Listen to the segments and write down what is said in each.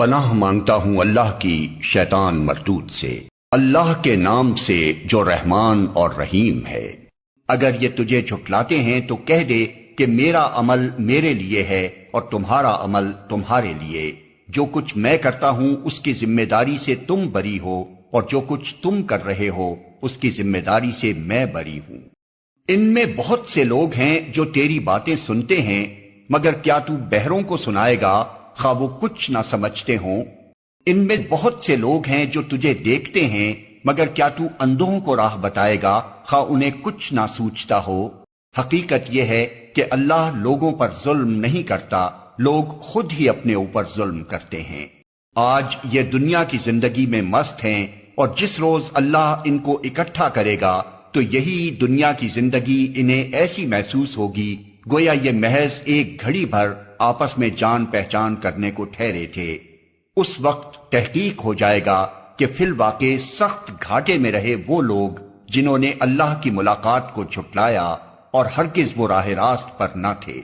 پناہ مانگتا ہوں اللہ کی شیطان مردود سے۔ اللہ کے نام سے جو رحمان اور رحیم ہے۔ اگر یہ تجھے جھٹلاتے ہیں تو کہہ دے کہ میرا عمل میرے لیے ہے اور تمہارا عمل تمہارے لیے۔ جو کچھ میں کرتا ہوں اس کی ذمہ داری سے تم بری ہو اور جو کچھ تم کر رہے ہو اس کی ذمہ داری سے میں بری ہوں۔ ان میں بہت سے لوگ ہیں جو تیری باتیں سنتے ہیں، مگر کیا تو بہروں کو سنائے گا خواہ وہ کچھ نہ سمجھتے ہوں۔ ان میں بہت سے لوگ ہیں جو تجھے دیکھتے ہیں، مگر کیا تو اندھوں کو راہ بتائے گا خواہ انہیں کچھ نہ سوچتا ہو؟ حقیقت یہ ہے کہ اللہ لوگوں پر ظلم نہیں کرتا، لوگ خود ہی اپنے اوپر ظلم کرتے ہیں۔ آج یہ دنیا کی زندگی میں مست ہیں، اور جس روز اللہ ان کو اکٹھا کرے گا، تو یہی دنیا کی زندگی انہیں ایسی محسوس ہوگی، گویا یہ محض ایک گھڑی بھر آپس میں جان پہچان کرنے کو ٹھہرے تھے۔ اس وقت تحقیق ہو جائے گا کہ فی الواقع سخت گھاٹے میں رہے وہ لوگ جنہوں نے اللہ کی ملاقات کو چھٹلایا اور ہرگز وہ راہ راست پر نہ تھے۔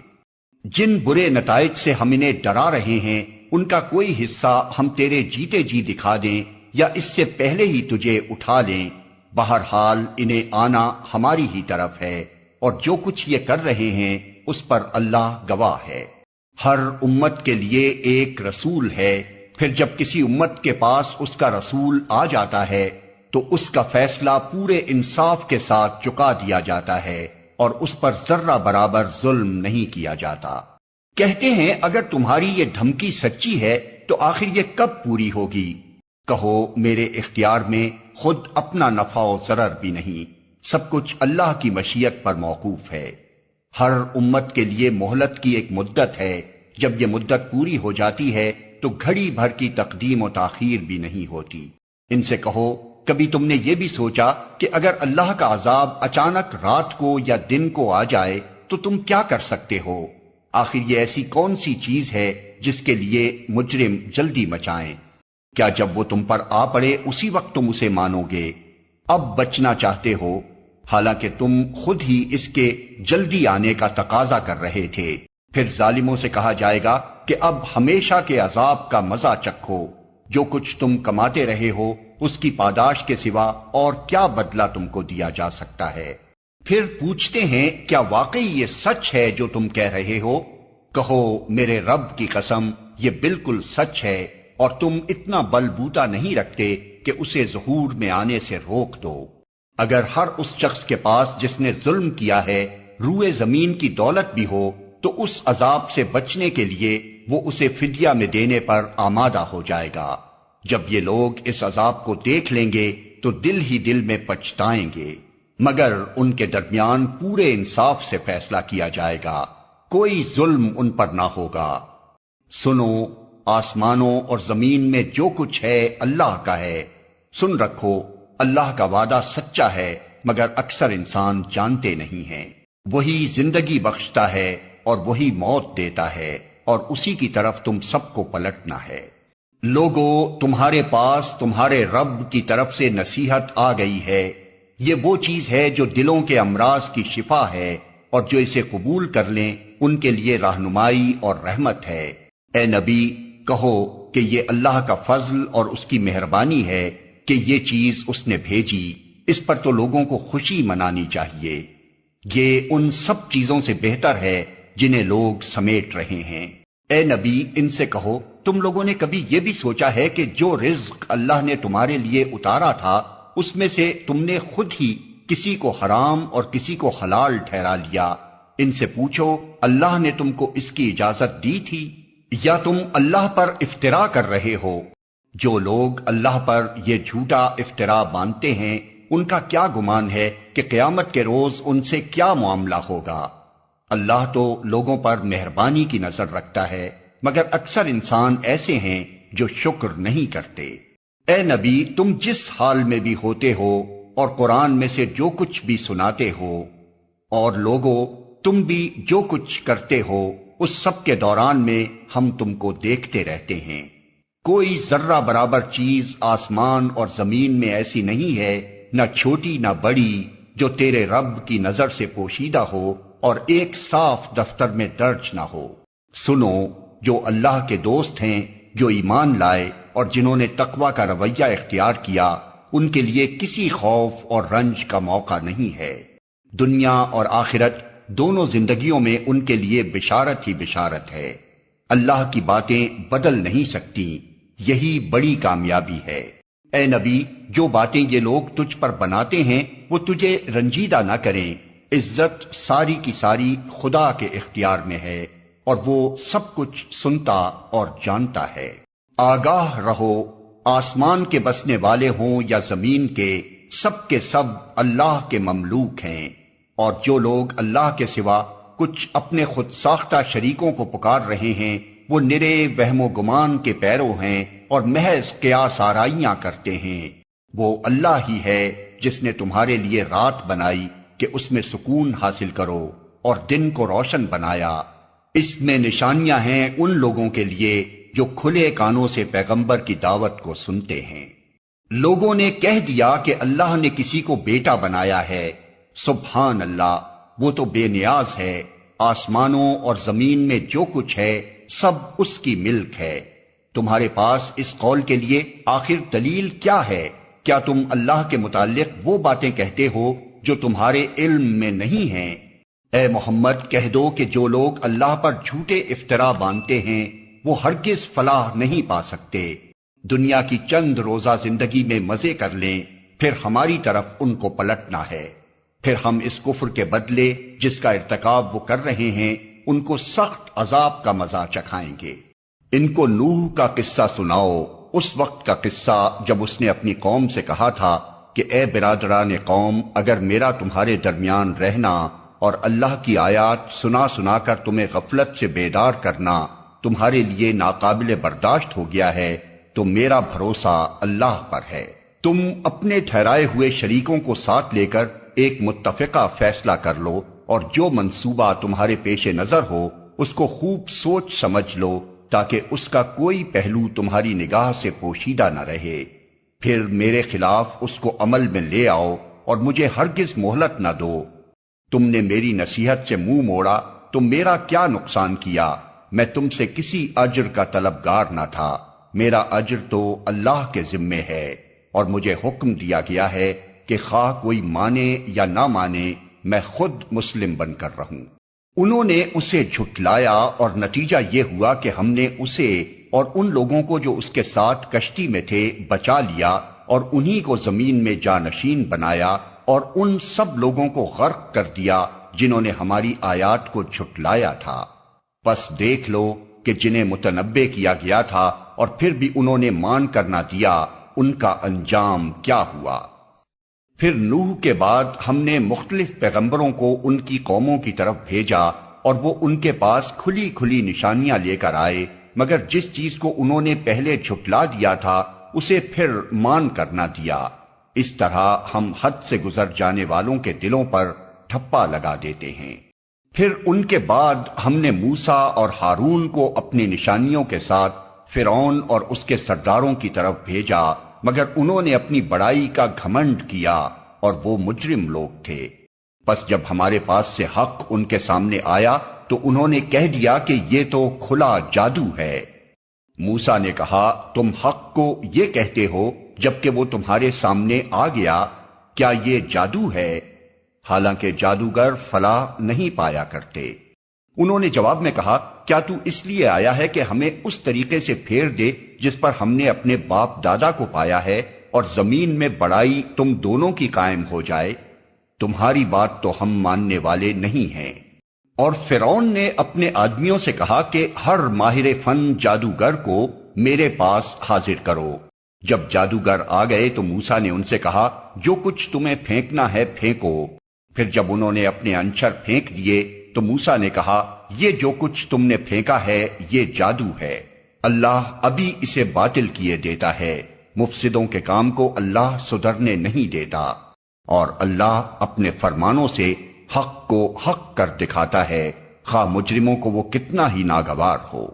جن برے نتائج سے ہم انہیں ڈرا رہے ہیں، ان کا کوئی حصہ ہم تیرے جیتے جی دکھا دیں یا اس سے پہلے ہی تجھے اٹھا لیں۔ بہرحال انہیں آنا ہماری ہی طرف ہے اور جو کچھ یہ کر رہے ہیں، اس پر اللہ گواہ ہے۔ ہر امت کے لیے ایک رسول ہے۔ پھر جب کسی امت کے پاس اس کا رسول آ جاتا ہے، تو اس کا فیصلہ پورے انصاف کے ساتھ چکا دیا جاتا ہے اور اس پر ذرہ برابر ظلم نہیں کیا جاتا۔ کہتے ہیں، اگر تمہاری یہ دھمکی سچی ہے، تو آخر یہ کب پوری ہوگی؟ کہو، میرے اختیار میں خود اپنا نفع و ضرر بھی نہیں۔ سب کچھ اللہ کی مشیت پر موقوف ہے۔ ہر امت کے لیے مہلت کی ایک مدت ہے۔ جب یہ مدت پوری ہو جاتی ہے، تو گھڑی بھر کی تقدیم و تاخیر بھی نہیں ہوتی۔ ان سے کہو، کبھی تم نے یہ بھی سوچا کہ اگر اللہ کا عذاب اچانک رات کو یا دن کو آ جائے، تو تم کیا کر سکتے ہو؟ آخر یہ ایسی کون سی چیز ہے جس کے لیے مجرم جلدی مچائیں؟ کیا جب وہ تم پر آ پڑے، اسی وقت تم اسے مانو گے؟ اب بچنا چاہتے ہو حالانکہ تم خود ہی اس کے جلدی آنے کا تقاضا کر رہے تھے۔ پھر ظالموں سے کہا جائے گا کہ اب ہمیشہ کے عذاب کا مزہ چکھو۔ جو کچھ تم کماتے رہے ہو، اس کی پاداش کے سوا اور کیا بدلہ تم کو دیا جا سکتا ہے۔ پھر پوچھتے ہیں، کیا واقعی یہ سچ ہے جو تم کہہ رہے ہو؟ کہو، میرے رب کی قسم، یہ بالکل سچ ہے اور تم اتنا بل بوتا نہیں رکھتے کہ اسے ظہور میں آنے سے روک دو۔ اگر ہر اس شخص کے پاس جس نے ظلم کیا ہے، روئے زمین کی دولت بھی ہو، تو اس عذاب سے بچنے کے لیے وہ اسے فدیہ میں دینے پر آمادہ ہو جائے گا۔ جب یہ لوگ اس عذاب کو دیکھ لیں گے، تو دل ہی دل میں پچھتائیں گے۔ مگر ان کے درمیان پورے انصاف سے فیصلہ کیا جائے گا۔ کوئی ظلم ان پر نہ ہوگا۔ سنو، آسمانوں اور زمین میں جو کچھ ہے، اللہ کا ہے۔ سن رکھو اللہ کا وعدہ سچا ہے، مگر اکثر انسان جانتے نہیں ہیں۔ وہی زندگی بخشتا ہے اور وہی موت دیتا ہے، اور اسی کی طرف تم سب کو پلٹنا ہے۔ لوگو، تمہارے پاس تمہارے رب کی طرف سے نصیحت آ گئی ہے۔ یہ وہ چیز ہے جو دلوں کے امراض کی شفا ہے، اور جو اسے قبول کر لیں، ان کے لیے رہنمائی اور رحمت ہے۔ اے نبی، کہو کہ یہ اللہ کا فضل اور اس کی مہربانی ہے۔ کہ یہ چیز اس نے بھیجی، اس پر تو لوگوں کو خوشی منانی چاہیے۔ یہ ان سب چیزوں سے بہتر ہے جنہیں لوگ سمیٹ رہے ہیں۔ اے نبی، ان سے کہو، تم لوگوں نے کبھی یہ بھی سوچا ہے کہ جو رزق اللہ نے تمہارے لیے اتارا تھا، اس میں سے تم نے خود ہی کسی کو حرام اور کسی کو حلال ٹھہرا لیا۔ ان سے پوچھو، اللہ نے تم کو اس کی اجازت دی تھی؟ یا تم اللہ پر افطرا کر رہے ہو؟ جو لوگ اللہ پر یہ جھوٹا افطرا باندھتے ہیں، ان کا کیا گمان ہے کہ قیامت کے روز ان سے کیا معاملہ ہوگا؟ اللہ تو لوگوں پر مہربانی کی نظر رکھتا ہے، مگر اکثر انسان ایسے ہیں جو شکر نہیں کرتے۔ اے نبی، تم جس حال میں بھی ہوتے ہو اور قرآن میں سے جو کچھ بھی سناتے ہو، اور لوگوں، تم بھی جو کچھ کرتے ہو، اس سب کے دوران میں ہم تم کو دیکھتے رہتے ہیں۔ کوئی ذرہ برابر چیز آسمان اور زمین میں ایسی نہیں ہے، نہ چھوٹی نہ بڑی، جو تیرے رب کی نظر سے پوشیدہ ہو اور ایک صاف دفتر میں درج نہ ہو۔ سنو، جو اللہ کے دوست ہیں، جو ایمان لائے اور جنہوں نے تقوی کا رویہ اختیار کیا، ان کے لیے کسی خوف اور رنج کا موقع نہیں ہے۔ دنیا اور آخرت دونوں زندگیوں میں ان کے لیے بشارت ہی بشارت ہے۔ اللہ کی باتیں بدل نہیں سکتی یہی بڑی کامیابی ہے۔ اے نبی، جو باتیں یہ لوگ تجھ پر بناتے ہیں، وہ تجھے رنجیدہ نہ کریں۔ عزت ساری کی ساری خدا کے اختیار میں ہے، اور وہ سب کچھ سنتا اور جانتا ہے۔ آگاہ رہو، آسمان کے بسنے والے ہوں یا زمین کے، سب کے سب اللہ کے مملوک ہیں۔ اور جو لوگ اللہ کے سوا کچھ اپنے خود ساختہ شریکوں کو پکار رہے ہیں وہ نرے وہم و گمان کے پیرو ہیں اور محض کیا سارائیاں کرتے ہیں۔ وہ اللہ ہی ہے جس نے تمہارے لیے رات بنائی کہ اس میں سکون حاصل کرو اور دن کو روشن بنایا۔ اس میں نشانیاں ہیں ان لوگوں کے لیے جو کھلے کانوں سے پیغمبر کی دعوت کو سنتے ہیں۔ لوگوں نے کہہ دیا کہ اللہ نے کسی کو بیٹا بنایا ہے۔ سبحان اللہ، وہ تو بے نیاز ہے۔ آسمانوں اور زمین میں جو کچھ ہے سب اس کی ملک ہے۔ تمہارے پاس اس قول کے لیے آخر دلیل کیا ہے؟ کیا تم اللہ کے متعلق وہ باتیں کہتے ہو جو تمہارے علم میں نہیں ہیں؟ اے محمد، کہہ دو کہ جو لوگ اللہ پر جھوٹے افطرا باندھتے ہیں، وہ ہرگز فلاح نہیں پا سکتے۔ دنیا کی چند روزہ زندگی میں مزے کر لیں، پھر ہماری طرف ان کو پلٹنا ہے۔ پھر ہم اس کفر کے بدلے جس کا ارتکاب وہ کر رہے ہیں ان کو سخت عذاب کا مزہ چکھائیں گے۔ ان کو نوح کا قصہ سناؤ۔ اس وقت کا قصہ جب اس نے اپنی قوم سے کہا تھا کہ اے برادران قوم، اگر میرا تمہارے درمیان رہنا اور اللہ کی آیات سنا سنا کر تمہیں غفلت سے بیدار کرنا تمہارے لیے ناقابل برداشت ہو گیا ہے، تو میرا بھروسہ اللہ پر ہے۔ تم اپنے ٹھہرائے ہوئے شریکوں کو ساتھ لے کر ایک متفقہ فیصلہ کر لو۔ اور جو منصوبہ تمہارے پیش نظر ہو، اس کو خوب سوچ سمجھ لو تاکہ اس کا کوئی پہلو تمہاری نگاہ سے پوشیدہ نہ رہے۔ پھر میرے خلاف اس کو عمل میں لے آؤ اور مجھے ہرگز مہلت نہ دو۔ تم نے میری نصیحت سے منہ موڑا تو میرا کیا نقصان کیا؟ میں تم سے کسی اجر کا طلبگار نہ تھا۔ میرا اجر تو اللہ کے ذمے ہے اور مجھے حکم دیا گیا ہے کہ خواہ کوئی مانے یا نہ مانے میں خود مسلم بن کر رہوں۔ انہوں نے اسے جھٹلایا اور نتیجہ یہ ہوا کہ ہم نے اسے اور ان لوگوں کو جو اس کے ساتھ کشتی میں تھے بچا لیا اور انہی کو زمین میں جانشین بنایا اور ان سب لوگوں کو غرق کر دیا جنہوں نے ہماری آیات کو جھٹلایا تھا۔ بس دیکھ لو کہ جنہیں متنبع کیا گیا تھا اور پھر بھی انہوں نے مان کرنا دیا ان کا انجام کیا ہوا۔ پھر نوح کے بعد ہم نے مختلف پیغمبروں کو ان کی قوموں کی طرف بھیجا اور وہ ان کے پاس کھلی کھلی نشانیاں لے کر آئے۔ مگر جس چیز کو انہوں نے پہلے جھٹلا دیا تھا، اسے پھر مان کرنا دیا۔ اس طرح ہم حد سے گزر جانے والوں کے دلوں پر ٹھپا لگا دیتے ہیں۔ پھر ان کے بعد ہم نے موسا اور ہارون کو اپنی نشانیوں کے ساتھ فرعون اور اس کے سرداروں کی طرف بھیجا۔ مگر انہوں نے اپنی بڑائی کا گھمنڈ کیا اور وہ مجرم لوگ تھے۔ بس جب ہمارے پاس سے حق ان کے سامنے آیا تو انہوں نے کہہ دیا کہ یہ تو کھلا جادو ہے۔ موسا نے کہا، تم حق کو یہ کہتے ہو جبکہ وہ تمہارے سامنے آ گیا، کیا یہ جادو ہے؟ حالانکہ جادوگر فلاح نہیں پایا کرتے۔ انہوں نے جواب میں کہا، کیا تو اس لیے آیا ہے کہ ہمیں اس طریقے سے پھیر دے جس پر ہم نے اپنے باپ دادا کو پایا ہے اور زمین میں بڑائی تم دونوں کی قائم ہو جائے؟ تمہاری بات تو ہم ماننے والے نہیں ہیں. اور فرون نے اپنے آدمیوں سے کہا کہ ہر ماہر فن جادوگر کو میرے پاس حاضر کرو۔ جب جادوگر آ گئے تو موسا نے ان سے کہا، جو کچھ تمہیں پھینکنا ہے پھینکو۔ پھر جب انہوں نے اپنے انچر پھینک دیے تو موسا نے کہا، یہ جو کچھ تم نے پھینکا ہے، یہ جادو ہے۔ اللہ ابھی اسے باطل کیے دیتا ہے۔ مفسدوں کے کام کو اللہ سدھرنے نہیں دیتا۔ اور اللہ اپنے فرمانوں سے حق کو حق کر دکھاتا ہے۔ خواہ مجرموں کو وہ کتنا ہی ناگوار ہو۔